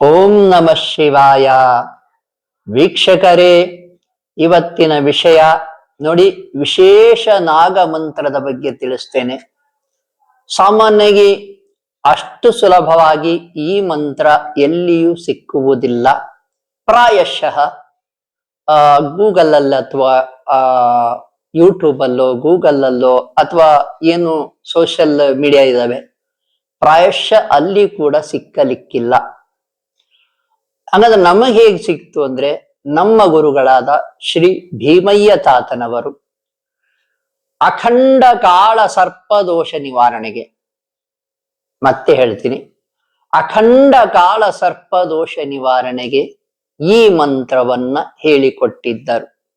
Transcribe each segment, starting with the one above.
ಓಂ ನಮಃ ಶಿವಾಯ. ವೀಕ್ಷಕರೇ, ಇವತ್ತಿನ ವಿಷಯ ನೋಡಿ, ವಿಶೇಷ ನಾಗ ಮಂತ್ರದ ಬಗ್ಗೆ ತಿಳಿಸ್ತೇನೆ. ಸಾಮಾನ್ಯವಾಗಿ ಅಷ್ಟು ಸುಲಭವಾಗಿ ಈ ಮಂತ್ರ ಎಲ್ಲಿಯೂ ಸಿಕ್ಕುವುದಿಲ್ಲ. ಪ್ರಾಯಶಃ ಗೂಗಲ್ ಅಲ್ಲಿ ಅಥವಾ ಯೂಟ್ಯೂಬ್ ಅಲ್ಲೋ ಗೂಗಲ್ ಅಲ್ಲೋ ಅಥವಾ ಏನು ಸೋಷಿಯಲ್ ಮೀಡಿಯಾ ಇದಾವೆ ಪ್ರಾಯಶಃ ಅಲ್ಲಿ ಕೂಡ ಸಿಕ್ಕಲಿಕ್ಕಿಲ್ಲ. ಹಾಗಾದ್ರೆ ನಮಗೆ ಹೇಗ್ ಸಿಕ್ತು ಅಂದ್ರೆ ನಮ್ಮ ಗುರುಗಳಾದ ಶ್ರೀ ಭೀಮಯ್ಯ ತಾತನವರು ಅಖಂಡ ಕಾಳ ಸರ್ಪದೋಷ ನಿವಾರಣೆಗೆ, ಮತ್ತೆ ಹೇಳ್ತೀನಿ, ಅಖಂಡ ಕಾಳ ಸರ್ಪದೋಷ ನಿವಾರಣೆಗೆ ಈ ಮಂತ್ರವನ್ನ ಹೇಳಿಕೊಟ್ಟಿದ್ದರು.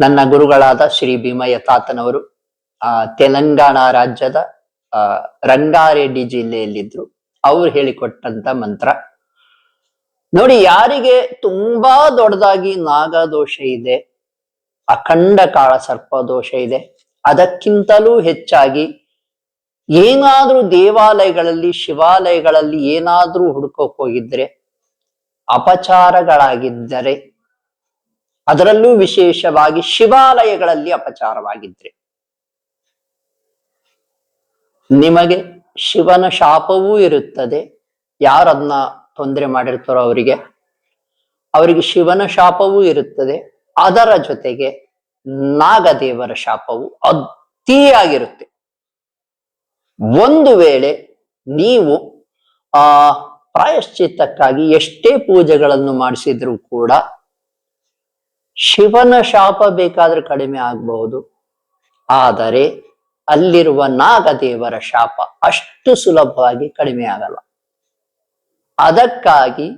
ನನ್ನ ಗುರುಗಳಾದ ಶ್ರೀ ಭೀಮಯ್ಯ ತಾತನವರು, ಆ, ತೆಲಂಗಾಣ ರಾಜ್ಯದ ರಂಗಾರೆಡ್ಡಿ ಜಿಲ್ಲೆಯಲ್ಲಿದ್ರು ಅವ್ರು ಹೇಳಿಕೊಟ್ಟಂತ ಮಂತ್ರ. ನೋಡಿ, ಯಾರಿಗೆ ತುಂಬಾ ದೊಡ್ಡದಾಗಿ ನಾಗದೋಷ ಇದೆ, ಅಖಂಡ ಕಾಳ ಸರ್ಪದೋಷ ಇದೆ, ಅದಕ್ಕಿಂತಲೂ ಹೆಚ್ಚಾಗಿ ಏನಾದ್ರೂ ದೇವಾಲಯಗಳಲ್ಲಿ, ಶಿವಾಲಯಗಳಲ್ಲಿ ಏನಾದ್ರೂ ಹುಡುಕೋಕ್ ಹೋಗಿದ್ರೆ, ಅಪಚಾರಗಳಾಗಿದ್ದರೆ, ಅದರಲ್ಲೂ ವಿಶೇಷವಾಗಿ ಶಿವಾಲಯಗಳಲ್ಲಿ ಅಪಚಾರವಾಗಿದ್ರೆ. ನಿಮಗೆ ಶಿವನ ಶಾಪವೂ ಇರುತ್ತದೆ, ಯಾರನ್ನ ತೊಂದರೆ ಮಾಡಿರ್ತಾರೋ ಅವರಿಗೆ ಅವರಿಗೆ ಶಿವನ ಶಾಪವೂ ಇರುತ್ತದೆ. ಅದರ ಜೊತೆಗೆ ನಾಗದೇವರ ಶಾಪವು ಅತಿಯಾಗಿರುತ್ತೆ ಒಂದು ವೇಳೆ ನೀವು ಆ ಪ್ರಾಯಶ್ಚಿತ್ತಕ್ಕಾಗಿ ಎಷ್ಟೇ ಪೂಜೆಗಳನ್ನು ಮಾಡಿಸಿದ್ರು ಕೂಡ ಶಿವನ ಶಾಪ ಬೇಕಾದ್ರೆ ಕಡಿಮೆ ಆಗಬಹುದು. ಆದರೆ ಅಲ್ಲಿರುವ ನಾಗದೇವರ ಶಾಪ ಅಷ್ಟು ಸುಲಭವಾಗಿ ಕಡಿಮೆ ಆಗಲ್ಲ. ಅದಕ್ಕಾಗಿ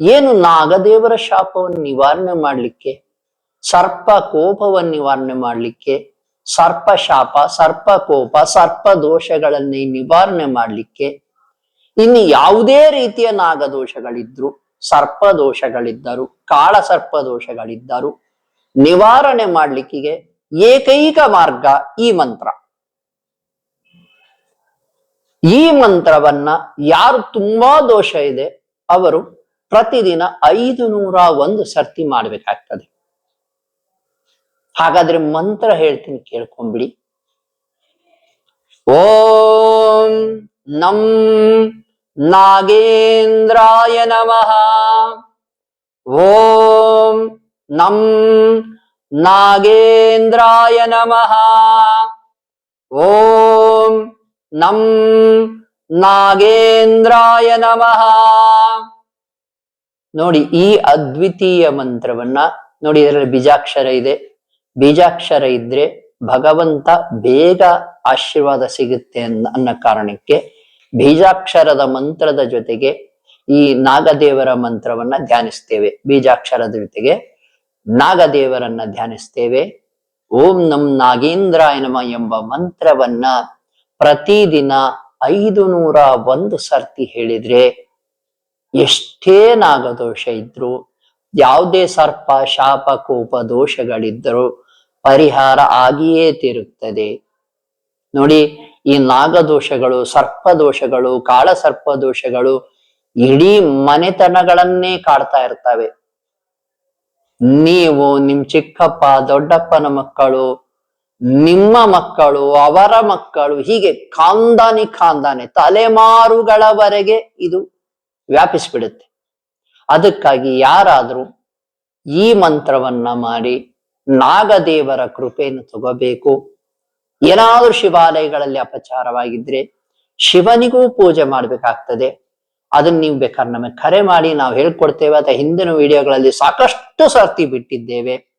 ಏನು ನಾಗದೇವರ ಶಾಪವನ್ನು ನಿವಾರಣೆ ಮಾಡಲಿಕ್ಕೆ, ಸರ್ಪ ಕೋಪವನ್ನು ನಿವಾರಣೆ ಮಾಡಲಿಕ್ಕೆ, ಸರ್ಪ ಶಾಪ, ಸರ್ಪ ಕೋಪ, ಸರ್ಪ ದೋಷಗಳನ್ನೇ ನಿವಾರಣೆ ಮಾಡಲಿಕ್ಕೆ ಇನ್ನು ಯಾವುದೇ ರೀತಿಯ ನಾಗದೋಷಗಳಿದ್ರು, ಸರ್ಪ ದೋಷಗಳಿದ್ದರು, ಕಾಳ ಸರ್ಪ ದೋಷಗಳಿದ್ದರು ನಿವಾರಣೆ ಮಾಡಲಿಕ್ಕೆ ಏಕೈಕ ಮಾರ್ಗ ಈ ಮಂತ್ರ. ಈ ಮಂತ್ರವನ್ನ ಯಾರು ತುಂಬಾ ದೋಷ ಇದೆ, ಅವರು ಪ್ರತಿದಿನ ಐದು ನೂರ ಒಂದು ಸರ್ತಿ ಮಾಡ್ಬೇಕಾಗ್ತದೆ. ಹಾಗಾದ್ರೆ ಮಂತ್ರ ಹೇಳ್ತೀನಿ ಕೇಳ್ಕೊಂಬಿಡಿ. ಓಂ ನಂ ನಾಗೇಂದ್ರಾಯ ನಮಃ. ಓಂ ನಂ ನಾಗೇಂದ್ರಾಯ ನಮಃ. ಓಂ ನಂ ನಾಗೇಂದ್ರಾಯ ನಮಃ. ನೋಡಿ, ಈ ಅದ್ವಿತೀಯ ಮಂತ್ರವನ್ನ ನೋಡಿ, ಇದರಲ್ಲಿ ಬೀಜಾಕ್ಷರ ಇದೆ. ಬೀಜಾಕ್ಷರ ಇದ್ರೆ ಭಗವಂತ ಬೇಗ ಆಶೀರ್ವಾದ ಸಿಗುತ್ತೆ ಅನ್ನ ಕಾರಣಕ್ಕೆ ಬೀಜಾಕ್ಷರದ ಮಂತ್ರದ ಜೊತೆಗೆ ಈ ನಾಗದೇವರ ಮಂತ್ರವನ್ನ ಧ್ಯಾನಿಸ್ತೇವೆ. ಬೀಜಾಕ್ಷರದ ಜೊತೆಗೆ ನಾಗದೇವರನ್ನ ಧ್ಯಾನಿಸ್ತೇವೆ. ಓಂ ನಂ ನಾಗೇಂದ್ರಾಯ ನಮ ಎಂಬ ಮಂತ್ರವನ್ನ ಪ್ರತಿದಿನ ಐದು ನೂರ ಒಂದು ಸರ್ತಿ ಹೇಳಿದ್ರೆ ಎಷ್ಟೇ ನಾಗದೋಷ ಇದ್ರು, ಯಾವುದೇ ಸರ್ಪ, ಶಾಪ, ಕೋಪ, ದೋಷಗಳಿದ್ದರೂ ಪರಿಹಾರ ಆಗಿಯೇ ತೀರುತ್ತದೆ. ನೋಡಿ, ಈ ನಾಗದೋಷಗಳು ಸರ್ಪ ದೋಷಗಳು ಕಾಳ ಸರ್ಪ ದೋಷಗಳು ಇಡೀ ಮನೆತನಗಳನ್ನೇ ಕಾಡ್ತಾ ಇರ್ತವೆ. ನೀವು ನಿಮ್ ಚಿಕ್ಕಪ್ಪ, ದೊಡ್ಡಪ್ಪನ ಮಕ್ಕಳು ನಿಮ್ಮ ಮಕ್ಕಳು, ಅವರ ಮಕ್ಕಳು, ಹೀಗೆ ಖಾಂದಾನಿ ಖಾಂದಾನೆ ತಲೆಮಾರುಗಳವರೆಗೆ ಇದು ವ್ಯಾಪಿಸ್ಬಿಡುತ್ತೆ. ಅದಕ್ಕಾಗಿ ಯಾರಾದರೂ ಈ ಮಂತ್ರವನ್ನ ಮಾಡಿ ನಾಗದೇವರ ಕೃಪೆಯನ್ನು ತಗೋಬೇಕು. ಏನಾದರೂ ಶಿವಾಲಯಗಳಲ್ಲಿ ಅಪಚಾರವಾಗಿದ್ರೆ ಶಿವನಿಗೂ ಪೂಜೆ ಮಾಡ್ಬೇಕಾಗ್ತದೆ. ಅದನ್ನ ನೀವು ಬೇಕಾದ್ರೆ ನಮಗೆ ಕರೆ ಮಾಡಿ, ನಾವು ಹೇಳ್ಕೊಡ್ತೇವೆ. ಅಥವಾ ಹಿಂದಿನ ವಿಡಿಯೋಗಳಲ್ಲಿ ಸಾಕಷ್ಟು ಸರ್ತಿ ಬಿಟ್ಟಿದ್ದೇವೆ.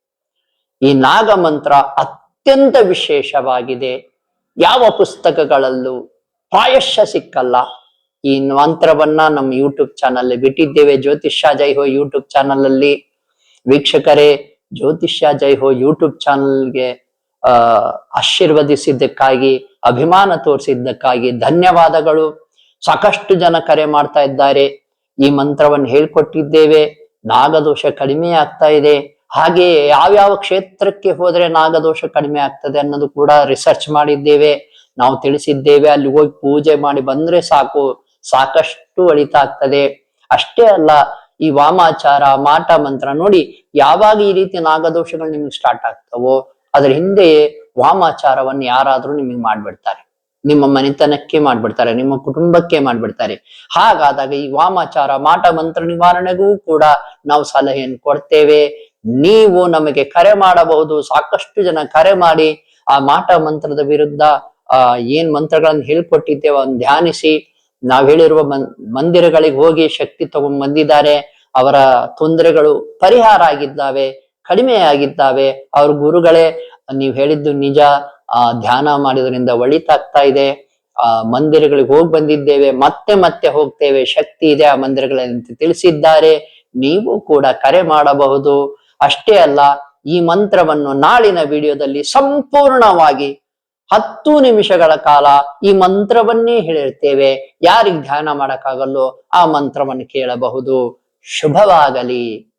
ಈ ನಾಗ ಮಂತ್ರ ಅತ್ಯಂತ ವಿಶೇಷವಾಗಿದೆ. ಯಾವ ಪುಸ್ತಕಗಳಲ್ಲೂ ಪ್ರಾಯಶ ಸಿಕ್ಕಲ್ಲ. ಈ ಮಂತ್ರವನ್ನ ನಮ್ಮ ಯೂಟ್ಯೂಬ್ ಚಾನಲ್ ಬಿಟ್ಟಿದ್ದೇವೆ. ಜ್ಯೋತಿಷ್ಯ ಜೈ ಹೋ ಯೂಟ್ಯೂಬ್ ಚಾನಲ್ ಅಲ್ಲಿ ವೀಕ್ಷಕರೇ, ಜ್ಯೋತಿಷ್ಯ ಜೈ ಹೋ ಯೂಟ್ಯೂಬ್ ಚಾನಲ್ಗೆ, ಆ, ಆಶೀರ್ವದಿಸಿದ್ದಕ್ಕಾಗಿ, ಅಭಿಮಾನ ತೋರಿಸಿದ್ದಕ್ಕಾಗಿ ಧನ್ಯವಾದಗಳು. ಸಾಕಷ್ಟು ಜನ ಕರೆ ಮಾಡ್ತಾ ಇದ್ದಾರೆ. ಈ ಮಂತ್ರವನ್ನು ಹೇಳ್ಕೊಟ್ಟಿದ್ದೇವೆ. ನಾಗದೋಷ ಕಡಿಮೆ ಆಗ್ತಾ ಇದೆ. ಹಾಗೆ ಯಾವ್ಯಾವ ಕ್ಷೇತ್ರಕ್ಕೆ ಹೋದ್ರೆ ನಾಗದೋಷ ಕಡಿಮೆ ಆಗ್ತದೆ ಅನ್ನೋದು ಕೂಡ ರಿಸರ್ಚ್ ಮಾಡಿದ್ದೇವೆ. ನಾವು ತಿಳಿಸಿದ್ದೇವೆ ಅಲ್ಲಿ ಹೋಗಿ ಪೂಜೆ ಮಾಡಿ ಬಂದ್ರೆ ಸಾಕು, ಸಾಕಷ್ಟು ಒಳಿತಾಗ್ತದೆ ಅಷ್ಟೇ ಅಲ್ಲ, ಈ ವಾಮಾಚಾರ, ಮಾಟ ಮಂತ್ರ ನೋಡಿ ಯಾವಾಗ ಈ ರೀತಿ ನಾಗದೋಷಗಳು ನಿಮ್ಗೆ ಸ್ಟಾರ್ಟ್ ಆಗ್ತವೋ, ಅದ್ರ ಹಿಂದೆ ವಾಮಾಚಾರವನ್ನು ಯಾರಾದ್ರೂ ನಿಮಗೆ ಮಾಡ್ಬಿಡ್ತಾರೆ. ನಿಮ್ಮ ಮನೆತನಕ್ಕೆ ಮಾಡ್ಬಿಡ್ತಾರೆ, ನಿಮ್ಮ ಕುಟುಂಬಕ್ಕೆ ಮಾಡ್ಬಿಡ್ತಾರೆ. ಹಾಗಾದಾಗ ಈ ವಾಮಾಚಾರ, ಮಾಟ ಮಂತ್ರ ನಿವಾರಣೆಗೂ ಕೂಡ ನಾವು ಸಲಹೆಯನ್ನು ಕೊಡ್ತೇವೆ. ನೀವು ನಮಗೆ ಕರೆ ಮಾಡಬಹುದು. ಸಾಕಷ್ಟು ಜನ ಕರೆ ಮಾಡಿ ಆ ಮಾಟ ಮಂತ್ರದ ವಿರುದ್ಧ, ಆ, ಏನ್ ಮಂತ್ರಗಳನ್ನು ಹೇಳ್ಕೊಟ್ಟಿದ್ದೇವೆ ಧ್ಯಾನಿಸಿ. ನಾವ್ ಹೇಳಿರುವ ಮಂದಿರಗಳಿಗೆ ಹೋಗಿ ಶಕ್ತಿ ತಗೊಂಡ್ ಬಂದಿದ್ದಾರೆ. ಅವರ ತೊಂದರೆಗಳು ಪರಿಹಾರ ಆಗಿದ್ದಾವೆ, ಕಡಿಮೆ ಆಗಿದ್ದಾವೆ. ಅವ್ರ ಗುರುಗಳೇ, ನೀವು ಹೇಳಿದ್ದು ನಿಜ. ಆ, ಧ್ಯಾನ ಮಾಡಿದ್ರಿಂದ ಒಳಿತಾಗ್ತಾ ಇದೆ. ಆ, ಮಂದಿರಗಳಿಗೆ ಹೋಗಿ ಬಂದಿದ್ದೇವೆ. ಮತ್ತೆ ಮತ್ತೆ ಹೋಗ್ತೇವೆ. ಶಕ್ತಿ ಇದೆ ಆ ಮಂದಿರಗಳಲ್ಲಿ ತಿಳಿಸಿದ್ದಾರೆ. ನೀವು ಕೂಡ ಕರೆ ಮಾಡಬಹುದು. ಅಷ್ಟೇ ಅಲ್ಲ, ಈ ಮಂತ್ರವನ್ನು ನಾಳಿನ ವಿಡಿಯೋದಲ್ಲಿ ಸಂಪೂರ್ಣವಾಗಿ ಹತ್ತು ನಿಮಿಷಗಳ ಕಾಲ ಈ ಮಂತ್ರವನ್ನೇ ಹೇಳಿರ್ತೇವೆ. ಯಾರಿಗೆ ಧ್ಯಾನ ಮಾಡಕ್ಕಾಗಲ್ಲೋ ಆ ಮಂತ್ರವನ್ನು ಕೇಳಬಹುದು. ಶುಭವಾಗಲಿ.